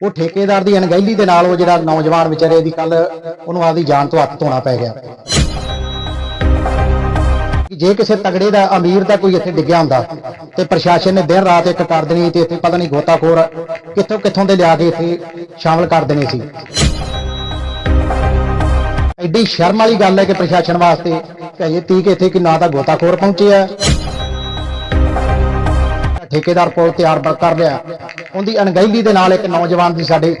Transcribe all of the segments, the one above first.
ਉਹ ਠੇਕੇਦਾਰ ਦੀ ਅਣਗਹਿਲੀ ਦੇ ਨਾਲ ਉਹ ਜਿਹੜਾ ਨੌਜਵਾਨ ਵਿਚਾਰੇ ਦੀ ਕੱਲ ਉਹਨੂੰ ਆਪਦੀ ਜਾਨ ਤੋਂ ਹੱਥ ਧੋਣਾ ਪੈ ਗਿਆ। ਜੇ ਕਿਸੇ ਤਗੜੇ ਦਾ ਅਮੀਰ ਦਾ ਕੋਈ ਇੱਥੇ ਡਿੱਗਿਆ ਹੁੰਦਾ ਤੇ ਪ੍ਰਸ਼ਾਸਨ ਨੇ ਦਿਨ ਰਾਤ ਇੱਕ ਕਰ ਦੇਣੀ ਤੇ ਇੱਥੇ ਪਤਾ ਨਹੀਂ ਗੋਤਾਖੋਰ ਕਿੱਥੋਂ ਕਿੱਥੋਂ ਦੇ ਲਿਆ ਕੇ ਇੱਥੇ ਸ਼ਾਮਲ ਕਰ ਦੇਣੇ ਸੀ। ਐਡੀ ਸ਼ਰਮ ਵਾਲੀ ਗੱਲ ਹੈ ਕਿ ਪ੍ਰਸ਼ਾਸਨ ਵਾਸਤੇ ਕਿ ਅਜੇ ਤੀਕ ਇੱਥੇ ਕਿ ਨਾ ਤਾਂ ਗੋਤਾਖੋਰ ਪਹੁੰਚੇ ਆ ਠੇਕੇਦਾਰ ਪੁਲ ਤਿਆਰ ਬ- ਕਰ ਰਿਹਾ ਉਹਦੀ ਅਣਗਹਿਲੀ ਦੇ ਨਾਲ ਇੱਕ ਨੌਜਵਾਨ ਦੀ ਸਾਡੇ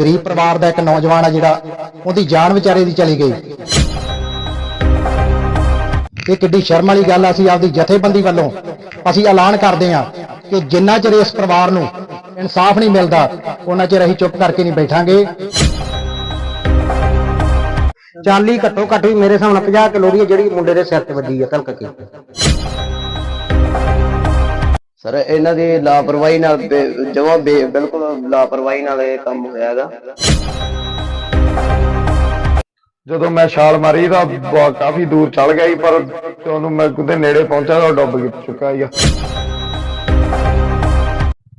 ਗਰੀਬ ਪਰਿਵਾਰ ਦਾ ਇੱਕ ਨੌਜਵਾਨ ਆ ਜਿਹੜਾ, ਉਹਦੀ ਜਾਨ ਵਿਚਾਰੇ ਦੀ ਚਲੀ ਗਈ। ਇਹ ਕਿੱਡੀ ਸ਼ਰਮ ਵਾਲੀ ਗੱਲ ਆ, ਅਸੀਂ ਆਪਦੀ ਜਥੇਬੰਦੀ ਵੱਲੋਂ ਅਸੀਂ ਐਲਾਨ ਕਰਦੇ ਹਾਂ ਕਿ ਜਿੰਨਾ ਚਿਰ ਇਸ ਪਰਿਵਾਰ ਨੂੰ ਇਨਸਾਫ ਨਹੀਂ ਮਿਲਦਾ, ਉਹਨਾਂ ਚਿਰ ਅਸੀਂ ਚੁੱਪ ਕਰਕੇ ਨਹੀਂ ਬੈਠਾਂਗੇ। 40 ਘੱਟੋ ਘੱਟ ਵੀ ਮੇਰੇ ਹਿਸਾਬ ਨਾਲ 50 ਕਿਲੋ ਦੀ ਹੈ ਜਿਹੜੀ ਮੁੰਡੇ ਦੇ ਸਿਰ ਤੇ ਵੱਜੀ ਆ ਤਲਕ ਕੇ। ਸਰ ਇਹਨਾਂ ਦੀ ਲਾਪਰਵਾਹੀ ਨਾਲ ਜਮਾ ਬਿਲਕੁਲ ਲਾਪਰਵਾਹੀ ਨਾਲ ਇਹ ਕੰਮ ਹੋਇਆ ਹੈਗਾ। ਜਦੋਂ ਮੈਂ ਛਾਲ ਮਾਰੀ ਤਾਂ ਕਾਫੀ ਦੂਰ ਚਲ ਗਿਆ ਸੀ ਪਰ ਜਦੋਂ ਮੈਂ ਉਹਦੇ ਨੇੜੇ ਪਹੁੰਚਿਆ ਤਾਂ ਡੁੱਬ ਗਿਆ- ਚੁੱਕਾ ਸੀਗਾ।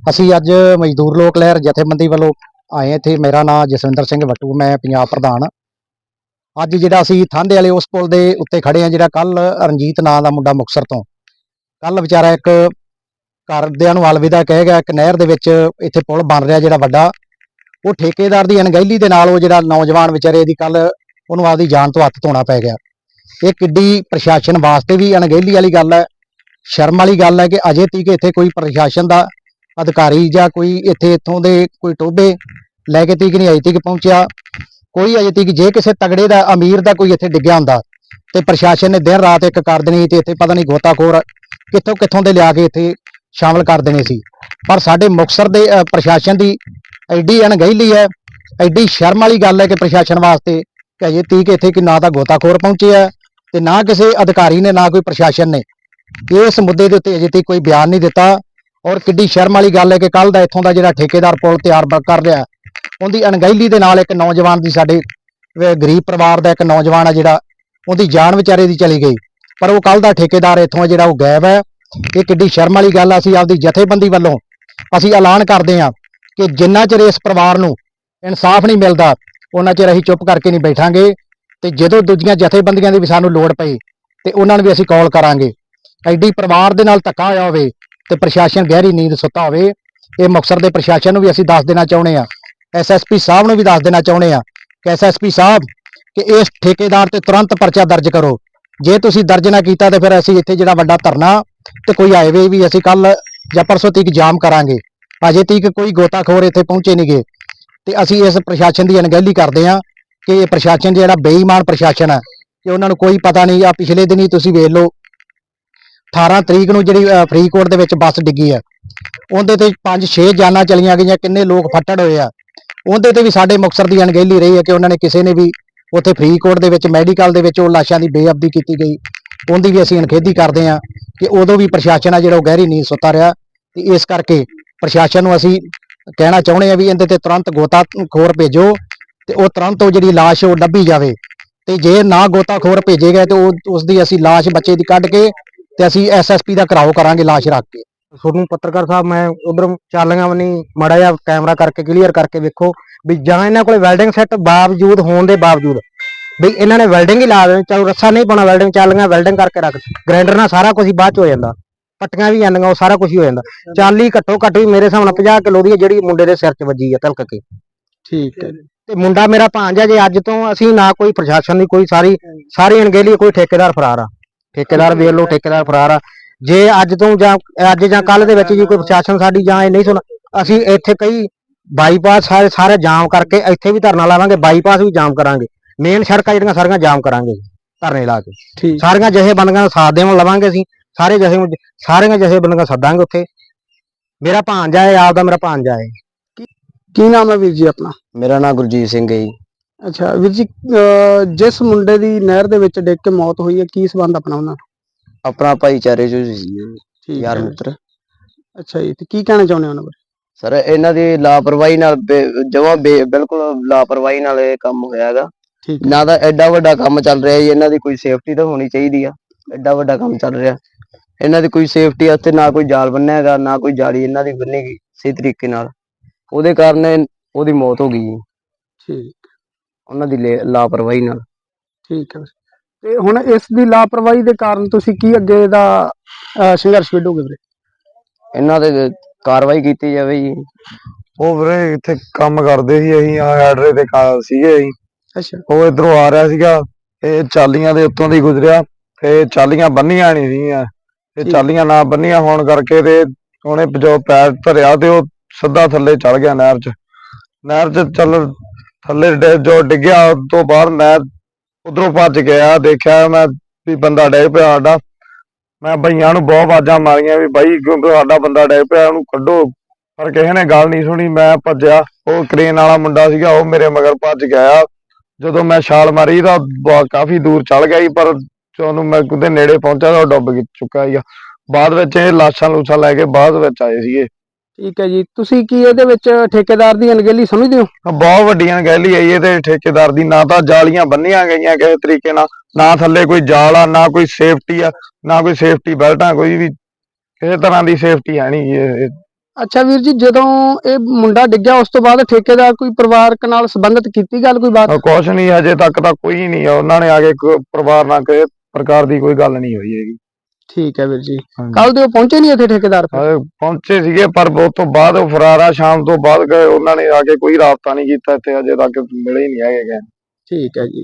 ਅਸੀਂ ਅੱਜ ਮਜ਼ਦੂਰ ਲੋਕ ਲਹਿਰ ਜਥੇਬੰਦੀ ਵੱਲੋਂ ਆਏ ਇੱਥੇ। ਮੇਰਾ ਨਾਮ ਜਸਵਿੰਦਰ ਸਿੰਘ ਵੱਟੂ ਮੈਂ ਪੰਜਾਬ ਪ੍ਰਧਾਨ ਅੱਜ ਜਿਹੜਾ ਅਸੀਂ ਥਾਂਦੇ ਵਾਲੇ ਉਸ ਪੁਲ ਦੇ ਉੱਤੇ ਖੜੇ ਹਾਂ ਜਿਹੜਾ ਕੱਲ ਰਣਜੀਤ ਨਾਂ ਦਾ ਮੁੰਡਾ ਮੁਕਸਰ ਤੋਂ। ਕੱਲ ਵਿਚਾਰਾ ਇੱਕ ਕਰਦਿਆਂ ਨੂੰ ਅਲਵਿਦਾ ਕਹਿ ਗਿਆ, ਇੱਕ ਨਹਿਰ ਦੇ ਵਿੱਚ ਇੱਥੇ ਪੁਲ ਬਣ ਰਿਹਾ ਜਿਹੜਾ ਵੱਡਾ, ਉਹ ਠੇਕੇਦਾਰ ਦੀ ਅਣਗਹਿਲੀ ਦੇ ਨਾਲ ਉਹ ਜਿਹੜਾ ਨੌਜਵਾਨ ਵਿਚਾਰੇ ਦੀ ਕੱਲ ਉਹਨੂੰ ਆਪਦੀ ਜਾਨ ਤੋਂ ਹੱਥ ਧੋਣਾ ਪੈ ਗਿਆ। ਇਹ ਕਿੱਡੀ ਪ੍ਰਸ਼ਾਸਨ ਵਾਸਤੇ ਵੀ ਅਣਗਹਿਲੀ ਵਾਲੀ ਗੱਲ ਹੈ, ਸ਼ਰਮ ਵਾਲੀ ਗੱਲ ਹੈ ਕਿ ਅਜੇ ਤੀਕ ਇੱਥੇ ਕੋਈ ਪ੍ਰਸ਼ਾਸਨ ਦਾ ਅਧਿਕਾਰੀ ਜਾਂ ਕੋਈ ਇੱਥੇ ਇੱਥੋਂ ਦੇ ਕੋਈ ਟੋਬੇ ਲੈ ਕੇ ਤੀਕ ਨਹੀਂ ਅਜੇ ਤੀਕ ਪਹੁੰਚਿਆ। ਕੋਈ ਅਜੇ ਤੀਕ ਜੇ ਕਿਸੇ ਤਗੜੇ ਦਾ, ਅਮੀਰ ਦਾ ਕੋਈ ਇੱਥੇ ਡਿੱਗਿਆ ਹੁੰਦਾ ਤੇ ਪ੍ਰਸ਼ਾਸਨ ਨੇ ਦਿਨ ਰਾਤ ਇੱਕ ਕਰ ਦੇਣੀ ਤੇ ਇੱਥੇ ਪਤਾ ਨਹੀਂ ਗੋਤਾਖੋਰ ਕਿੱਥੋਂ ਕਿੱਥੋਂ ਦੇ ਲਿਆ ਕੇ ਇੱਥੇ ਸ਼ਾਮਲ ਕਰ ਦੇਣੇ ਸੀ। ਪਰ ਸਾਡੇ ਮੁਕਸਰ ਦੇ ਪ੍ਰਸ਼ਾਸਨ ਦੀ ਐਡੀ ਅਣਗਹਿਲੀ ਹੈ, ਐਡੀ ਸ਼ਰਮ ਵਾਲੀ ਗੱਲ ਹੈ ਕਿ ਪ੍ਰਸ਼ਾਸਨ ਵਾਸਤੇ ਕਿ ਅਜੇ ਤੀਕ ਇੱਥੇ ਕਿ ਨਾ ਤਾਂ ਗੋਤਾਖੋਰ ਪਹੁੰਚੇ ਆ ਤੇ ਨਾ ਕਿਸੇ ਅਧਿਕਾਰੀ ਨੇ, ਨਾ ਕੋਈ ਪ੍ਰਸ਼ਾਸਨ ਨੇ। ਇਸ ਮੁੱਦੇ ਦੇ ਉੱਤੇ ਅਜੇ ਤੀਕ ਕੋਈ ਬਿਆਨ ਨਹੀਂ ਦਿੱਤਾ ਔਰ ਕਿੱਡੀ ਸ਼ਰਮ ਵਾਲੀ ਗੱਲ ਹੈ ਕਿ ਕੱਲ ਦਾ ਇੱਥੋਂ ਦਾ ਜਿਹੜਾ ਠੇਕੇਦਾਰ ਪੁਲ ਤਿਆਰ ਕਰ ਰਿਹਾ ਉਹਦੀ ਅਣਗਹਿਲੀ ਦੇ ਨਾਲ ਇੱਕ ਨੌਜਵਾਨ ਦੀ ਸਾਡੇ ਗਰੀਬ ਪਰਿਵਾਰ ਦਾ ਇੱਕ ਨੌਜਵਾਨ ਆ ਜਿਹੜਾ, ਉਹਦੀ ਜਾਨ ਵਿਚਾਰੇ ਦੀ ਚਲੀ ਗਈ। ਪਰ ਉਹ ਕੱਲ ਦਾ ਠੇਕੇਦਾਰ ਇੱਥੋਂ ਜਿਹੜਾ ਉਹ ਗਾਇਬ ਹੈ। ਇਹ ਕਿੱਡੀ ਸ਼ਰਮ ਵਾਲੀ ਗੱਲ ਆ, ਅਸੀਂ ਆਪਦੀ ਜਥੇਬੰਦੀ ਵੱਲੋਂ ਅਸੀਂ ਐਲਾਨ ਕਰਦੇ ਹਾਂ ਕਿ ਜਿੰਨਾ ਚਿਰ ਇਸ ਪਰਿਵਾਰ ਨੂੰ ਇਨਸਾਫ ਨਹੀਂ ਮਿਲਦਾ, ਉਹਨਾਂ ਚਿਰ ਅਸੀਂ ਚੁੱਪ ਕਰਕੇ ਨਹੀਂ ਬੈਠਾਂਗੇ ਤੇ ਜਦੋਂ ਦੂਜੀਆਂ ਜਥੇਬੰਦੀਆਂ ਦੀ ਵੀ ਸਾਨੂੰ ਲੋੜ ਪਈ ਤੇ ਉਹਨਾਂ ਨੂੰ ਵੀ ਅਸੀਂ ਕਾਲ ਕਰਾਂਗੇ। ਐਡੀ ਪਰਿਵਾਰ ਦੇ ਨਾਲ ਧੱਕਾ ਹੋਇਆ ਹੋਵੇ ਤੇ ਪ੍ਰਸ਼ਾਸਨ ਗਹਿਰੀ ਨੀਂਦ ਸੁੱਤਾ ਹੋਵੇ, ਇਹ ਮੁਕਤਸਰ ਦੇ ਪ੍ਰਸ਼ਾਸਨ ਨੂੰ ਵੀ ਅਸੀਂ ਦੱਸ ਦੇਣਾ ਚਾਹੁੰਦੇ ਆ ਐਸਐਸਪੀ ਸਾਹਿਬ ਨੂੰ ਵੀ ਦੱਸ ਦੇਣਾ ਚਾਹੁੰਦੇ ਆ ਕਿ ਐਸਐਸਪੀ ਸਾਹਿਬ ਕਿ ਇਸ ਠੇਕੇਦਾਰ ਤੇ ਤੁਰੰਤ ਪਰਚਾ ਦਰਜ ਕਰੋ। ਜੇ ਤੁਸੀਂ ਦਰਜ ਨਾ ਕੀਤਾ ਤੇ ਫਿਰ ਅਸੀਂ ਇੱਥੇ ਜਿਹੜਾ ਵੱਡਾ ਧਰਨਾ ਤੇ ਕੋਈ ਹਾਈਵੇ ਵੀ ਅਸੀਂ ਕੱਲ ਜਾਂ ਪਰਸੋਂ ਤੱਕ ਜਾਮ ਕਰਾਂਗੇ। ਅਜੇ ਤੱਕ ਕੋਈ ਗੋਤਾਖੋਰ ਇੱਥੇ ਪਹੁੰਚੇ ਨਹੀਂਗੇ। ਤੇ ਅਸੀਂ ਇਸ ਪ੍ਰਸ਼ਾਸਨ ਦੀ ਅਣਗਹਿਲੀ ਕਰਦੇ ਹਾਂ ਕਿ ਇਹ ਪ੍ਰਸ਼ਾਸਨ ਜਿਹੜਾ ਬੇਈਮਾਨ ਪ੍ਰਸ਼ਾਸਨ ਹੈ ਕਿ ਉਹਨਾਂ ਨੂੰ ਕੋਈ ਪਤਾ ਨਹੀਂ, ਆ ਪਿਛਲੇ ਦਿਨੀ ਤੁਸੀਂ ਵੇਖ ਲਓ 18 ਤਰੀਕ ਨੂੰ ਜਿਹੜੀ ਫਰੀਦਕੋਟ ਦੇ ਵਿੱਚ ਬੱਸ ਡਿੱਗੀ ਹੈ। ਉਹਦੇ ਤੇ 5-6 ਜਾਨਾਂ ਚਲੀਆਂ ਗਈਆਂ, ਕਿੰਨੇ ਲੋਕ ਫੱਟੜ ਹੋਏ ਆ। ਉਹਦੇ ਤੇ ਵੀ ਸਾਡੇ ਮੁਕਤਸਰ ਦੀ ਅਣਗਹਿਲੀ ਰਹੀ ਹੈ ਕਿ ਉਹਨਾਂ ਨੇ ਕਿਸੇ ਨੇ ਵੀ ਉੱਥੇ ਫਰੀਦਕੋਟ ਦੇ ਵਿੱਚ ਮੈਡੀਕਲ ਦੇ ਵਿੱਚ ਉਹ ਲਾਸ਼ਾਂ ਦੀ ਬੇਅਬਦੀ ਕੀਤੀ ਗਈ। ਉਹਦੀ ਵੀ ਅਸੀਂ ਅਣਖੇਦੀ ਕਰਦੇ ਆ ਕਿ ਉਦੋਂ ਵੀ ਪ੍ਰਸ਼ਾਸਨ ਆ ਜਿਹੜਾ ਉਹ ਗਹਿਰੀ ਨੀਂਦ ਸੁੱਤਾ ਰਿਹਾ ਤੇ ਇਸ ਕਰਕੇ ਪ੍ਰਸ਼ਾਸਨ ਨੂੰ ਅਸੀਂ ਕਹਿਣਾ ਚਾਹੁੰਦੇ ਆ ਵੀ ਇਹਦੇ ਤੇ ਤੁਰੰਤ ਗੋਤਾਖੋਰ ਭੇਜੋ ਤੇ ਉਹ ਤੁਰੰਤ ਉਹ ਜਿਹੜੀ ਲਾਸ਼ ਉਹ ਲੱਭੀ ਜਾਵੇ ਤੇ ਜੇ ਨਾ ਗੋਤਾਖੋਰ ਭੇਜੇ ਗਏ ਤੇ ਉਹ ਉਸ ਦੀ ਅਸੀਂ ਲਾਸ਼ ਬੱਚੇ ਦੀ ਕੱਢ ਕੇ ਤੇ ਅਸੀਂ ਐਸਐਸਪੀ ਦਾ ਘਰਾਓ ਕਰਾਂਗੇ ਲਾਸ਼ ਰੱਖ ਕੇ। ਤੁਹਾਨੂੰ ਪੱਤਰਕਾਰ ਸਾਹਿਬ, ਮੈਂ ਉਧਰ ਚਾਲੀਆਂ ਵੀ ਨਹੀਂ, ਮੜਾ ਜਿਹਾ ਕੈਮਰਾ ਕਰਕੇ, ਕਲੀਅਰ ਕਰਕੇ ਵੇਖੋ ਵੀ ਜਾਂ ਇਹਨਾਂ ਕੋਲੇ ਵੈਲਡਿੰਗ ਸੈੱਟ ਬਾਵਜੂਦ, ਹੋਣ ਦੇ ਬਾਵਜੂਦ ਵੀ ਇਹਨਾਂ ਨੇ ਵੈਲਡਿੰਗ ਹੀ ਲਾ ਦੇਣੀ ਚਲੋ ਰੱਸਾ ਨਹੀਂ ਪਾਉਣਾ ਵੈਲਡਿੰਗ ਚਾਲੀਆਂ ਵੈਲਡਿੰਗ ਕਰਕੇ ਰੱਖ ਗ੍ਰਾਈਂਡਰ ਨਾਲ ਸਾਰਾ ਕੁਝ ਬਾਅਦ ਚ ਹੋ ਜਾਂਦਾ। ਪੱਟੀਆਂ ਵੀ ਜਾਂਦੀਆਂ ਉਹ ਸਾਰਾ ਕੁਝ ਹੀ ਹੋ ਜਾਂਦਾ। 40 ਘੱਟੋ ਘੱਟ ਵੀ ਮੇਰੇ ਹਿਸਾਬ ਨਾਲ 50 ਕਿਲੋ ਦੀ ਹੈ ਜਿਹੜੀ ਮੁੰਡੇ ਦੇ ਸਿਰ 'ਚ ਵੱਜੀ ਆ ਤਲਕ ਕੇ। ਠੀਕ ਹੈ। ਤੇ ਮੁੰਡਾ ਮੇਰਾ ਭਾਂਜਾ ਜੇ ਅੱਜ ਤੋਂ ਅਸੀਂ ਨਾ ਕੋਈ ਪ੍ਰਸ਼ਾਸਨ ਦੀ ਕੋਈ ਸਾਰੀ ਸਾਰੀ ਅਣਗਹਿਲੀ ਕੋਈ ਠੇਕੇਦਾਰ ਫਰਾਰ ਆ। ਠੇਕੇਦਾਰ ਵੇਖ ਲਓ ਠੇਕੇਦਾਰ ਫਰਾਰ ਆ। ਜੇ ਅੱਜ ਤੋਂ ਜਾਂ ਅੱਜ ਜਾਂ ਕੱਲ ਦੇ ਵਿੱਚ ਜੀ ਕੋਈ ਪ੍ਰਸ਼ਾਸਨ ਸਾਡੀ ਜਾਂ ਇਹ ਨਹੀਂ ਸੁਣ ਅਸੀਂ ਇੱਥੇ ਕਈ ਬਾਈਪਾਸ ਸਾਰੇ ਸਾਰੇ ਜਾਮ ਕਰਕੇ ਇੱਥੇ ਵੀ ਧਰਨਾ ਲਾਵਾਂਗੇ ਬਾਈਪਾਸ ਵੀ ਜਾਮ ਕਰਾਂਗੇ। ਮੇਨ ਸੜਕਾਂ ਜਿਹੜੀਆਂ ਸਾਰੀਆਂ ਜਾਮ ਕਰਾਂਗੇ ਧਰਨੇ ਲਾ ਕੇ। ਠੀਕ। ਸਾਰੀਆਂ ਜਥੇਬੰਦੀਆਂ ਦਾ ਸਾਥ ਦੇਵਣ ਲਵਾਂਗੇ ਅਸੀਂ ਸਾਰੇ ਜਥੇ ਸਾਰੀਆਂ ਜਥੇਬੰਦੀਆਂ ਸੱਦਾਂਗੇ ਉੱਥੇ। ਮੇਰਾ ਭਾਂਜਾ ਹੈ ਆਪਦਾ ਮੇਰਾ ਭਾਂਜਾ ਹੈ। ਕੀ ਨਾਮ ਹੈ ਵੀਰ ਜੀ ਆਪਣਾ? ਮੇਰਾ ਨਾਮ ਗੁਰਜੀਤ ਸਿੰਘ ਹੈ ਜੀ। ਅੱਛਾ ਵੀਰ ਜੀ ਜਿਸ ਮੁੰਡੇ ਦੀ ਨਹਿਰ ਦੇ ਵਿੱਚ ਡਿੱਗ ਕੇ ਮੌਤ ਹੋਈ ਹੈ ਕੀ ਸਬੰਧ ਆਪਣਾ ਉਹਨਾਂ ਨਾਲ? ਆਪਣਾ ਭਾਈਚਾਰੇ ਚ ਸੀ ਜੀ, ਯਾਰ ਮਿੱਤਰ। ਅੱਛਾ ਜੀ ਤੇ ਕੀ ਕਹਿਣਾ ਚਾਹੁੰਦੇ ਹੋ ਉਹਨਾਂ ਬਾਰੇ? ਸਰ ਇਹਨਾਂ ਦੀ ਲਾਪਰਵਾਹੀ ਨਾਲ ਜਮਾ ਬਿਲਕੁਲ ਲਾਪਰਵਾਹੀ ਨਾਲ ਇਹ ਕੰਮ ਹੋਇਆ ਹੈਗਾ। ਠੀਕ ਨਾ ਤਾਂ ਐਡਾ ਵੱਡਾ ਕੰਮ ਚੱਲ ਰਿਹਾ ਜੀ ਇਹਨਾਂ ਦੀ ਕੋਈ ਸੇਫਟੀ ਤਾਂ ਹੋਣੀ ਚਾਹੀਦੀ ਆ। ਐਡਾ ਵੱਡਾ ਕੰਮ ਚੱਲ ਰਿਹਾ। ਇਹਨਾਂ ਦੀ ਕੋਈ ਸੇਫਟੀ ਵਾਸਤੇ ਨਾ ਕੋਈ ਜਾਲ ਬੰਨਿਆ ਹੈਗਾ ਨਾ ਕੋਈ ਜਾਲੀ ਇਹਨਾਂ ਦੀ ਬੰਨੀ ਗਈ ਸਹੀ ਤਰੀਕੇ ਨਾਲ। ਉਹਦੇ ਕਾਰਨ ਉਹਦੀ ਮੌਤ ਹੋ ਗਈ ਜੀ। ਠੀਕ। ਉਹਨਾਂ ਦੀ ਲੇ- ਲਾਪਰਵਾਹੀ ਨਾਲ। ਠੀਕ ਹੈ। ਤੇ ਹੁਣ ਇਸ ਦੀ ਲਾਪਰਵਾਹੀ ਦੇ ਕਾਰਨ ਤੁਸੀਂ ਕੀ ਅੱਗੇ ਦਾ ਅਹ, ਸੰਘਰਸ਼ ਵਿੱਢੋਗੇ ਵੀਰੇ? ਇਹਨਾਂ ਤੇ ਕਾਰਵਾਈ ਕੀਤੀ ਜਾਵੇ ਜੀ। ਉਹ ਵੀਰੇ ਇੱਥੇ ਕੰਮ ਕਰਦੇ ਸੀ ਅਸੀਂ ਆਰਡਰ ਤੇ ਕਾ- ਸੀਗੇ ਅਸੀਂ। ਅੱਛਾ। ਉਹ ਇਧਰੋਂ ਆ ਰਿਹਾ ਸੀਗਾ ਇਹ ਚਾਲੀਆਂ ਦੇ ਉੱਤੋਂ ਦੀ ਗੁਜ਼ਰਿਆ ਤੇ ਚਾਲੀਆਂ ਬੰਨੀਆਂ ਨਹੀਂ ਸੀਗੀਆਂ। ਤੇ ਠੀਕ। ਚਾਲੀਆਂ ਨਾ ਬੰਨੀਆਂ ਹੋਣ ਕਰਕੇ ਤੇ ਉਹਨੇ ਜੋ ਪੈਰ ਧਰਿਆ ਤੇ ਉਹ ਸਿੱਧਾ ਥੱਲੇ ਚੜ ਗਿਆ ਨਹਿਰ 'ਚ। ਨਹਿਰ 'ਚ ਚੱਲ ਥੱਲੇ ਡਿ- ਜੋ ਡਿੱਗਿਆ ਉਸ ਤੋਂ ਬਾਅਦ ਮੈਂ ਉਧਰੋਂ ਭੱਜ ਗਿਆ ਦੇਖਿਆ ਮੈਂ ਵੀ ਬੰਦਾ ਡਿੱਗ ਪਿਆ ਸਾਡਾ। ਮੈਂ ਭਈਆਂ ਨੂੰ ਬਹੁਤ ਆਵਾਜ਼ਾਂ ਮਾਰੀਆਂ ਵੀ ਬਾਈ ਕਿਉਂਕਿ ਸਾਡਾ ਬੰਦਾ ਡਿੱਗ ਪਿਆ ਉਹਨੂੰ ਕੱਢੋ। ਪਰ ਕਿਸੇ ਨੇ ਗੱਲ ਨਹੀਂ ਸੁਣੀ ਮੈਂ ਭੱਜਿਆ। ਉਹ ਕ੍ਰੇਨ ਵਾਲਾ ਮੁੰਡਾ ਸੀਗਾ ਉਹ ਮੇਰੇ ਮਗਰ ਭੱਜ ਗਿਆ ਜਦੋਂ ਮੈਂ ਛਾਲ ਮਾਰੀ ਤਾਂ ਬਹੁਤ ਕਾਫੀ ਦੂਰ ਚਲ ਗਿਆ ਸੀ ਪਰ ਜਦੋਂ ਮੈਂ ਉਹਦੇ ਨੇੜੇ ਪਹੁੰਚਿਆ ਤਾਂ ਉਹ ਡੁੱਬ ਚੁੱਕਾ ਸੀਗਾ। ਬਾਅਦ ਵਿੱਚ ਇਹ ਲਾਸ਼ਾਂ ਲੂਸ਼ਾਂ ਲੈ ਕੇ ਬਾਅਦ ਵਿੱਚ ਆਏ ਸੀਗੇ। ਠੀਕ ਹੈ ਜੀ। ਤੁਸੀਂ ਕੀ ਇਹਦੇ ਵਿੱਚ ਠੇਕੇਦਾਰ ਦੀ ਅਣਗਹਿਲੀ ਸਮਝਦੇ ਹੋ? ਬਹੁਤ ਵੱਡੀਆਂ ਗਹਿਲੀ ਆਈ ਇਹ ਤੇ ਠੇਕੇਦਾਰ ਦੀ। ਨਾ ਤਾਂ ਜਾਲੀਆਂ ਬੰਨੀਆਂ ਗਈਆਂ ਕਿਸੇ ਤਰੀਕੇ ਨਾਲ ਨਾ ਥੱਲੇ ਕੋਈ ਜਾਲ ਆ ਨਾ ਕੋਈ ਸੇਫਟੀ ਆ ਨਾ ਕੋਈ ਸੇਫਟੀ ਬੈਲਟਾਂ ਕੋਈ ਵੀ ਕਿਸੇ ਤਰ੍ਹਾਂ ਦੀ ਸੇਫਟੀ ਹੈ ਨਹੀਂ ਇਹ। ਅੱਛਾ ਵੀਰ ਜੀ ਜਦੋਂ ਇਹ ਮੁੰਡਾ ਡਿੱਗਿਆ ਉਸ ਤੋਂ ਬਾਅਦ ਠੇਕੇਦਾਰ ਕੋਈ ਪਰਿਵਾਰਕ ਨਾਲ ਸੰਬੰਧਿਤ ਕੀਤੀ ਗੱਲ ਕੋਈ ਬਾਤ ਕੁਛ ਨਹੀਂ ਹਜੇ ਤੱਕ ਤਾਂ ਕੋਈ ਨਹੀਂ ਆ ਉਹਨਾਂ ਨੇ ਆ ਕੇ ਪਰਿਵਾਰ ਨਾਲ ਕਿਸੇ ਪ੍ਰਕਾਰ ਦੀ ਕੋਈ ਗੱਲ ਨਹੀਂ ਹੋਈ ਹੈਗੀ ਠੀਕ ਹੈ ਵੀਰ ਜੀ ਹਾਂਜੀ। ਕੱਲ ਦੇ ਉਹ ਪਹੁੰਚੇ ਨਹੀਂ ਇੱਥੇ ਠੇਕੇਦਾਰ ਫਿਰ? ਪਹੁੰਚੇ ਸੀਗੇ ਪਰ ਉਸ ਤੋਂ ਬਾਅਦ ਉਹ ਫਰਾਰਾ ਸ਼ਾਮ ਤੋਂ ਬਾਅਦ ਗਏ ਉਹਨਾਂ ਨੇ ਆ ਕੇ ਕੋਈ ਰਾਬਤਾ ਨਹੀਂ ਕੀਤਾ ਇੱਥੇ ਅਜੇ ਤੱਕ ਮਿਲੇ ਹੀ ਨਹੀਂ ਹੈਗੇ ਗੇ। ਠੀਕ ਹੈ ਜੀ